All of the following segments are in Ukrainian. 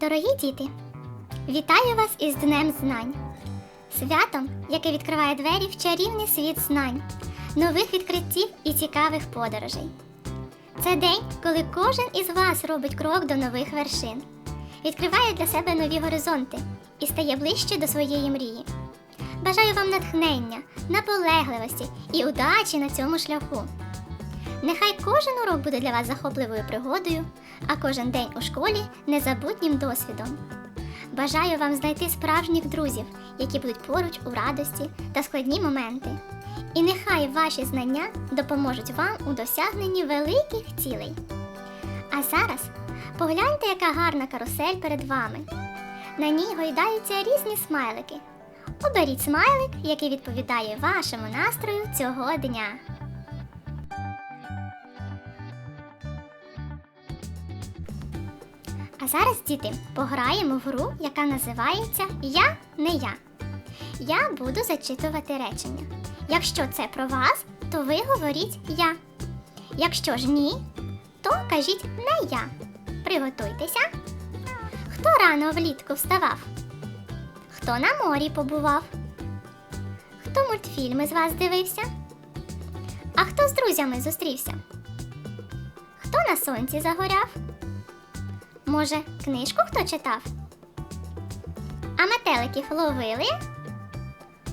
Дорогі діти, вітаю вас із Днем Знань, святом, яке відкриває двері в чарівний світ знань, нових відкриттів і цікавих подорожей. Це день, коли кожен із вас робить крок до нових вершин, відкриває для себе нові горизонти і стає ближче до своєї мрії. Бажаю вам натхнення, наполегливості і удачі на цьому шляху. Нехай кожен урок буде для вас захопливою пригодою, а кожен день у школі незабутнім досвідом. Бажаю вам знайти справжніх друзів, які будуть поруч у радості та складні моменти. І нехай ваші знання допоможуть вам у досягненні великих цілей. А зараз погляньте, яка гарна карусель перед вами. На ній гойдаються різні смайлики. Оберіть смайлик, який відповідає вашому настрою цього дня. А зараз, діти, пограємо в гру, яка називається Я не я. Я буду зачитувати речення. Якщо це про вас, то ви говоріть я. Якщо ж ні, то кажіть не я. Приготуйтеся. Хто рано влітку вставав? Хто на морі побував? Хто мультфільми з вас дивився? А хто з друзями зустрівся? Хто на сонці загоряв? Може, книжку хто читав? А метеликів ловили?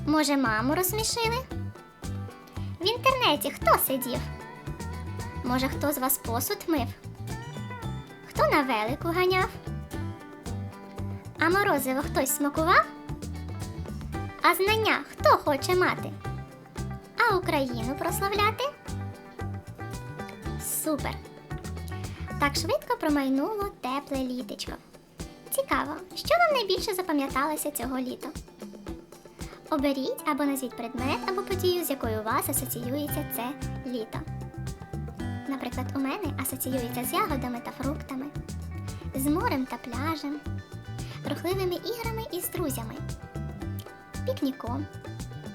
Може, маму розсмішили? В інтернеті хто сидів? Може, хто з вас посуд мив? Хто на велику ганяв? А морозиво хтось смакував? А знання хто хоче мати? А Україну прославляти? Супер! Так швидко промайнуло тепле літечко. Цікаво, що вам найбільше запам'яталося цього літа? Оберіть або назвіть предмет або подію, з якою у вас асоціюється це літо. Наприклад, у мене асоціюється з ягодами та фруктами, з морем та пляжем, рухливими іграми із друзями, пікніком,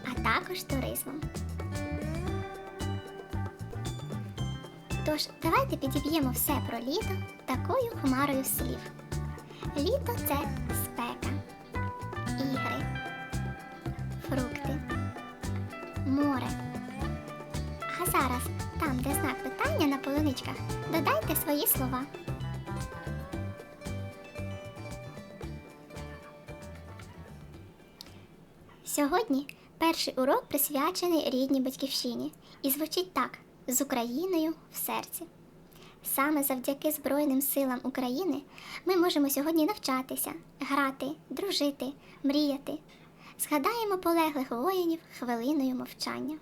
а також туризмом. Тож, давайте підіб'ємо все про літо такою хмарою слів. Літо це спека, ігри, фрукти, море. А зараз, там, де знак питання на полуничках, додайте свої слова. Сьогодні перший урок присвячений рідній батьківщині і звучить так: з Україною в серці. Саме завдяки Збройним силам України ми можемо сьогодні навчатися, грати, дружити, мріяти. Згадаємо полеглих воїнів хвилиною мовчання.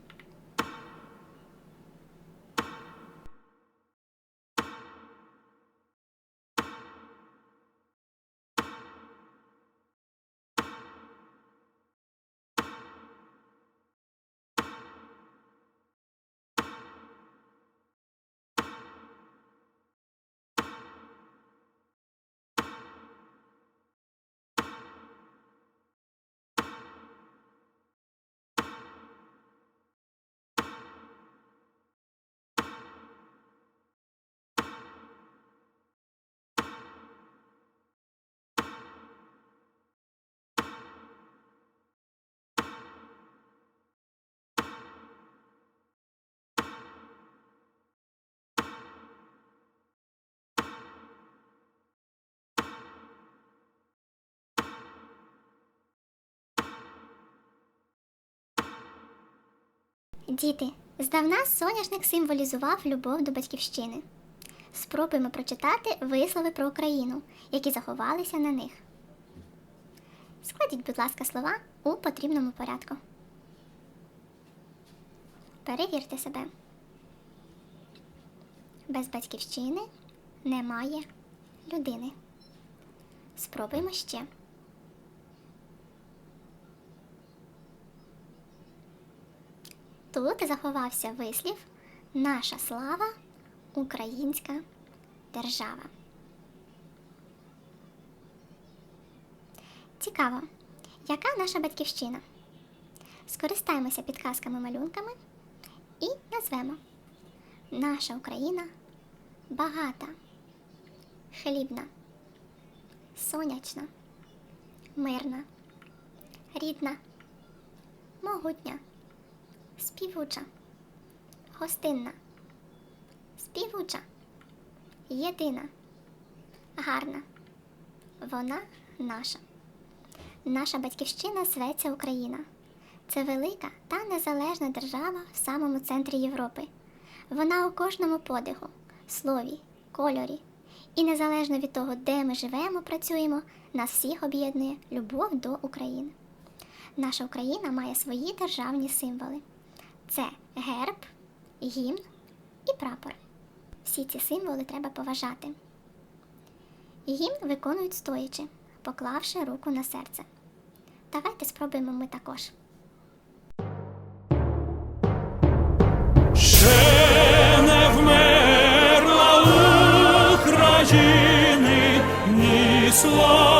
Діти, здавна соняшник символізував любов до батьківщини. Спробуємо прочитати вислови про Україну, які заховалися на них. Складіть, будь ласка, слова у потрібному порядку. Перевірте себе. Без батьківщини немає людини. Спробуємо ще. Тут заховався вислів Наша слава Українська держава. Цікаво, яка наша батьківщина? Скористаємося підказками-малюнками і назвемо Наша Україна багата, хлібна, сонячна, мирна, рідна, могутня, співуча, гостинна, співуча, єдина, гарна. Вона наша. Наша батьківщина зветься Україна. Це велика та незалежна держава в самому центрі Європи. Вона у кожному подиху, слові, кольорі. І незалежно від того, де ми живемо, працюємо, нас всіх об'єднує любов до України. Наша Україна має свої державні символи: це герб, гімн і прапор. Всі ці символи треба поважати. Гімн виконують стоячи, поклавши руку на серце. Давайте спробуємо ми також. Ще не вмерла України ні слава,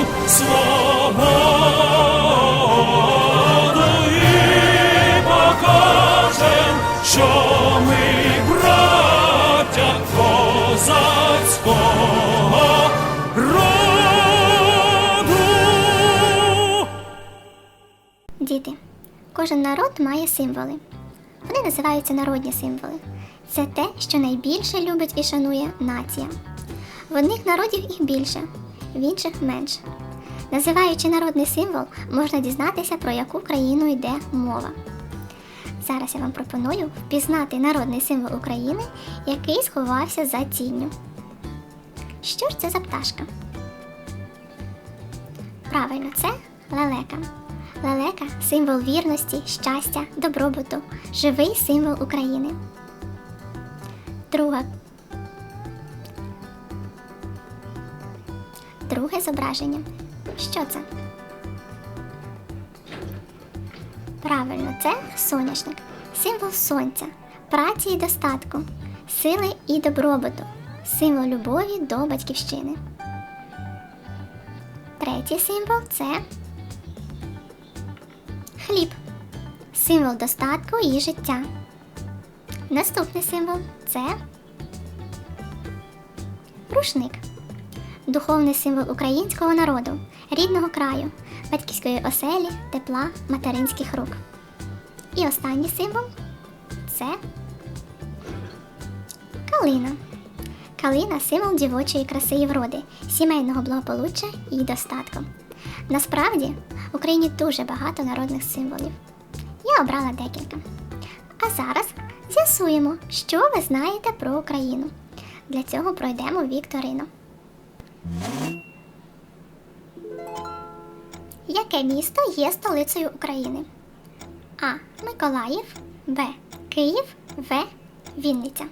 свободу що ми браття козацького роду. Діти, кожен народ має символи. Вони називаються народні символи. Це те, що найбільше любить і шанує нація. В одних народів їх більше, в інших менше. Називаючи народний символ, можна дізнатися, про яку країну йде мова. Зараз я вам пропоную впізнати народний символ України, який сховався за тінню. Що ж це за пташка? Правильно, це лелека. Лелека символ вірності, щастя, добробуту, живий символ України. Друга. Друге зображення. Що це? Правильно, це соняшник, символ сонця, праці і достатку, сили і добробуту, символ любові до батьківщини. Третій символ це хліб, символ достатку і життя. Наступний символ це рушник, духовний символ українського народу, рідного краю, батьківської оселі, тепла, материнських рук. І останній символ це калина. Калина символ дівочої краси і вроди, сімейного благополуччя і достатку. Насправді в Україні дуже багато народних символів. Я обрала декілька. А зараз з'ясуємо, що ви знаєте про Україну. Для цього пройдемо вікторину. Яке місто є столицею України? А. Миколаїв, Б. Київ, В. Вінниця.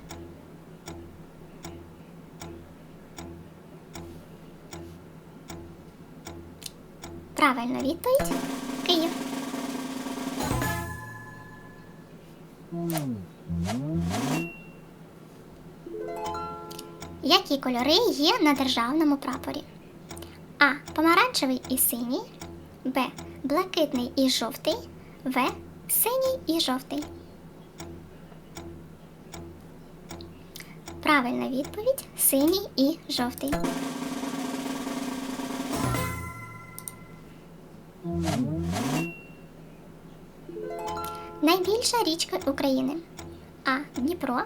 Правильна відповідь Київ. Які кольори є на державному прапорі? А. Помаранчевий і синій, Б. Блакитний і жовтий, В. Синій і жовтий. Правильна відповідь синій і жовтий. Найбільша річка України. А. Дніпро.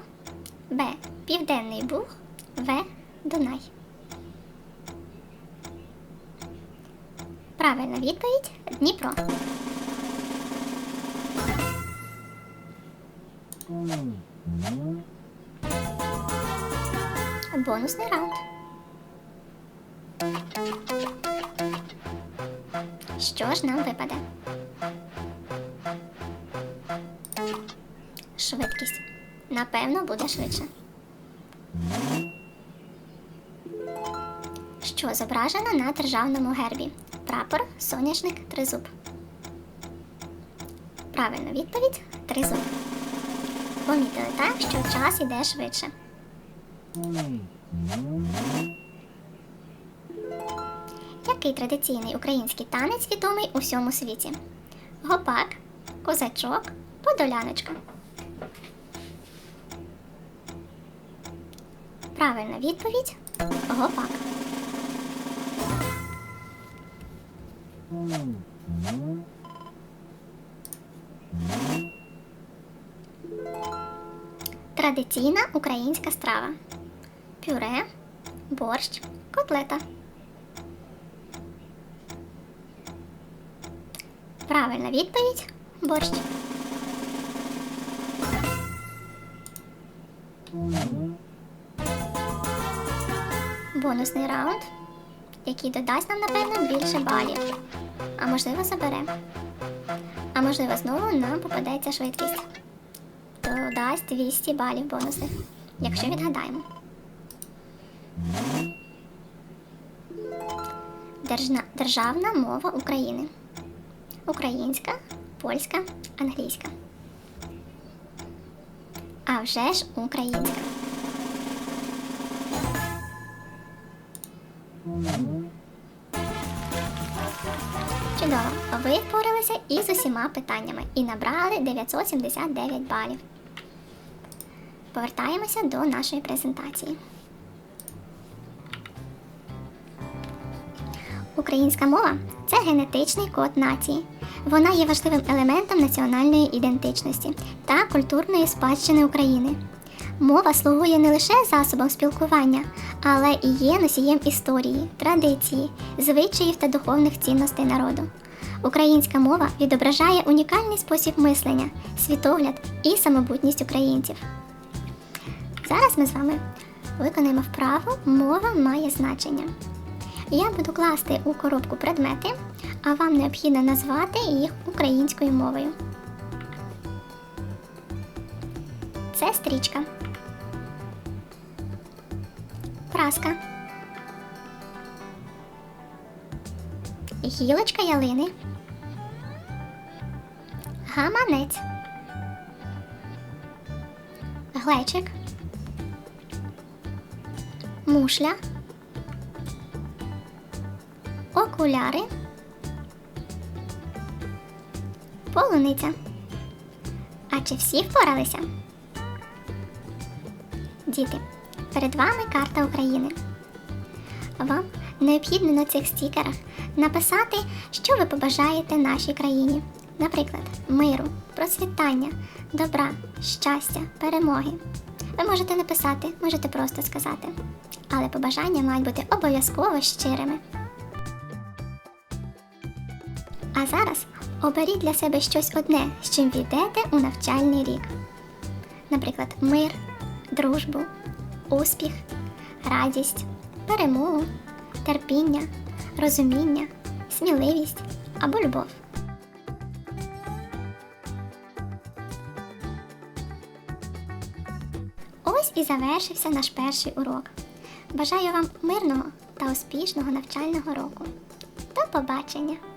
Б. Південний Буг. В. Дунай. Правильна відповідь Дніпро. Бонусний раунд. Що ж нам випаде? Швидкість. Напевно, буде швидше. Що зображено на державному гербі? Прапор, соняшник, тризуб. Правильна відповідь тризуб. Помітили так, що час іде швидше. Який традиційний український танець відомий у всьому світі? Гопак, козачок, подоляночка. Правильна відповідь гопак. Традиційна українська страва. Пюре, борщ, котлета. Правильна відповідь борщ. Бонусний раунд, який додасть нам, напевно, більше балів. А можливо, забере. А можливо, знову нам попадеться швидкість. То дасть 200 балів бонусних, якщо відгадаємо. Держна... Державна мова України. Українська, польська, англійська. А вже ж українська. Чудово! Ви впоралися із усіма питаннями і набрали 979 балів. Повертаємося до нашої презентації. Українська мова це генетичний код нації. Вона є важливим елементом національної ідентичності та культурної спадщини України. Мова слугує не лише засобом спілкування, але і є носієм історії, традиції, звичаїв та духовних цінностей народу. Українська мова відображає унікальний спосіб мислення, світогляд і самобутність українців. Зараз ми з вами виконаємо вправу Мова має значення. Я буду класти у коробку предмети, а вам необхідно назвати їх українською мовою. Це стрічка. Праска. Гілочка ялини. Гаманець. Глечик. Мушля. Окуляри. Полуниця. А чи всі впоралися? Діти, перед вами карта України. Вам необхідно на цих стікерах написати, що ви побажаєте нашій країні. Наприклад, миру, процвітання, добра, щастя, перемоги. Ви можете написати, можете просто сказати. Але побажання мають бути обов'язково щирими. А зараз оберіть для себе щось одне, з чим війдете у навчальний рік. Наприклад, мир, дружбу, успіх, радість, перемогу, терпіння, розуміння, сміливість або любов. Ось і завершився наш перший урок. Бажаю вам мирного та успішного навчального року. До побачення!